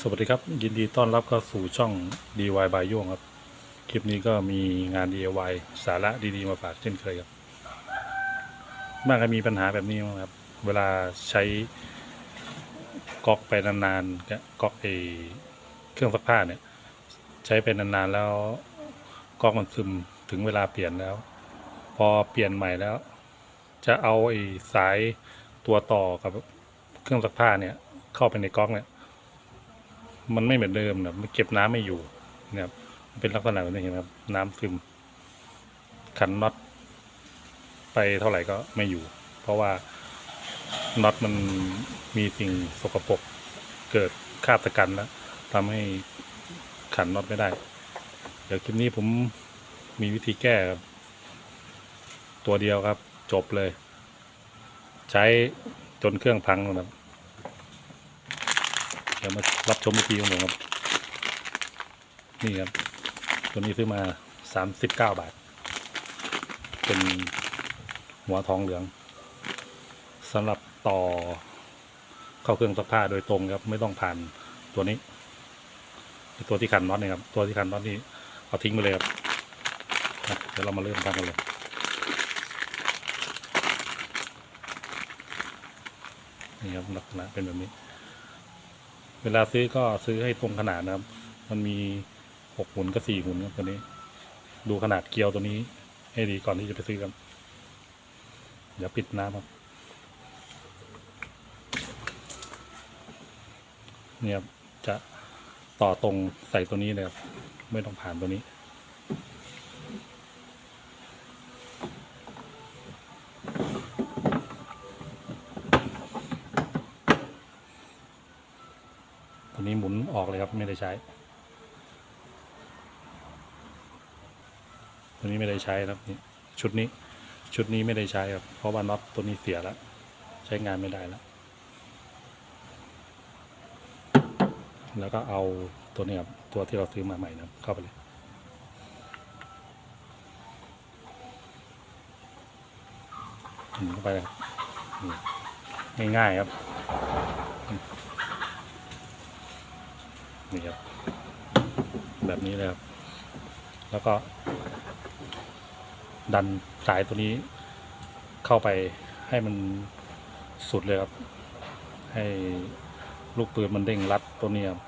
สวัสดีครับ ยินดีต้อนรับเข้าสู่ช่อง DIY by โยงครับ คลิปนี้ก็มีงาน DIY สาระดีๆมาฝากเช่นเคยครับบ้างก็มีปัญหาแบบนี้มั้งครับ เวลาใช้ก๊อกไปนานๆก็ก๊อกไอเครื่องซักผ้าเนี่ย ใช้ไปนานๆแล้วก๊อกมันซึมถึงเวลาเปลี่ยนแล้ว พอเปลี่ยนใหม่แล้ว จะเอาไอสายตัวต่อกับเครื่องซักผ้าเนี่ย เข้าไปในก๊อกเนี่ย มันไม่เหมือนเดิมนะมันเก็บน้ำไม่อยู่นะครับเป็นลักษณะแบบนี้นไหมครับ น้ำซึมขันน็อตไปเท่าไหร่ก็ไม่อยู่ เพราะว่าน็อตมันมีสิ่งสกปรกเกิดคาบตะกันแล้วทำให้ขันน็อตไม่ได้ เดี๋ยวคลิปนี้ผมมีวิธีแก้ครับ ตัวเดียวครับ จบเลย ใช้จนเครื่องพังนะครับ ดี๋ยวมารับชมวิธีของผมครับ นี่ครับ ตัวนี้ซื้อมาสามสิบเก้าบาท เป็นหัวทองเหลืองสำหรับต่อเข้าเครื่องซักผ้าโดยตรงครับ ไม่ต้องผ่านตัวนี้ ตัวที่ขันน็อตนี่ครับ ตัวที่ขันน็อตนี่เอาทิ้งไปเลยครับเดี๋ยวเรามาเริ่มทำกันเลยนี่ครับลักษณะเป็นแบบนี้ เวลาซื้อก็ซื้อให้ตรงขนาดนะครับ มันมีหกหุ่นกับสี่หุ่นครับตัวนี้ ดูขนาดเกลียวตัวนี้ให้ดีก่อนที่จะไปซื้อกันเดี๋ยวปิดน้ำครับเนี่ยครับจะต่อตรงใส่ตัวนี้เลยครับ ไม่ต้องผ่านตัวนี้ ตัวนี้หมุนออก เลยครับ ไม่ได้ใช้ ตัวนี้ไม่ได้ใช้นะครับนี่ชุดนี้ ชุดนี้ไม่ได้ใช้ครับ เพราะว่าน็อตตัวนี้เสียแล้ว ใช้งานไม่ได้แล้ว แล้วก็เอาตัวนี้ครับ ตัวที่เราซื้อมาใหม่นะเข้าไปเลยเข้าไปเลยครับง่ายๆครับ นี่ครับแบบนี้เลยครับ แล้วก็ ดันสายตัวนี้เข้าไปให้มันสุดเลยครับ ให้ลูกปืนมันเด้งรัดตัวนี้ครับ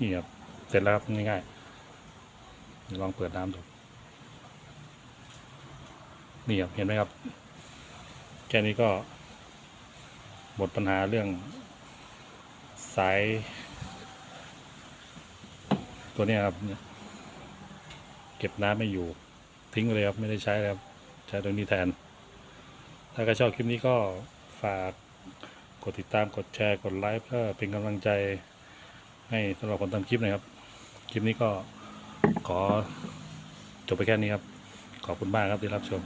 นี่ครับ เสร็จแล้วครับง่ายๆเดี๋ยลองเปิดน้ำดูนี่ครับเห็นไหมครับ แค่นี้ก็หมดปัญหาเรื่องสาย ตัวนี้ครับ เก็บน้ำไม่อยู่ ทิ้งเลยครับ ไม่ได้ใช้แล้วครับ ใช้ตัวนี้แทน ถ้าใครชอบคลิปนี้ก็ฝากกดติดตามกดแชร์กดไลค์เพื่อเป็นกำลังใจให้สำหรับคนทำคลิปนะครับ คลิปนี้ก็ขอจบไปแค่นี้ครับ ขอบคุณมากครับที่รับชม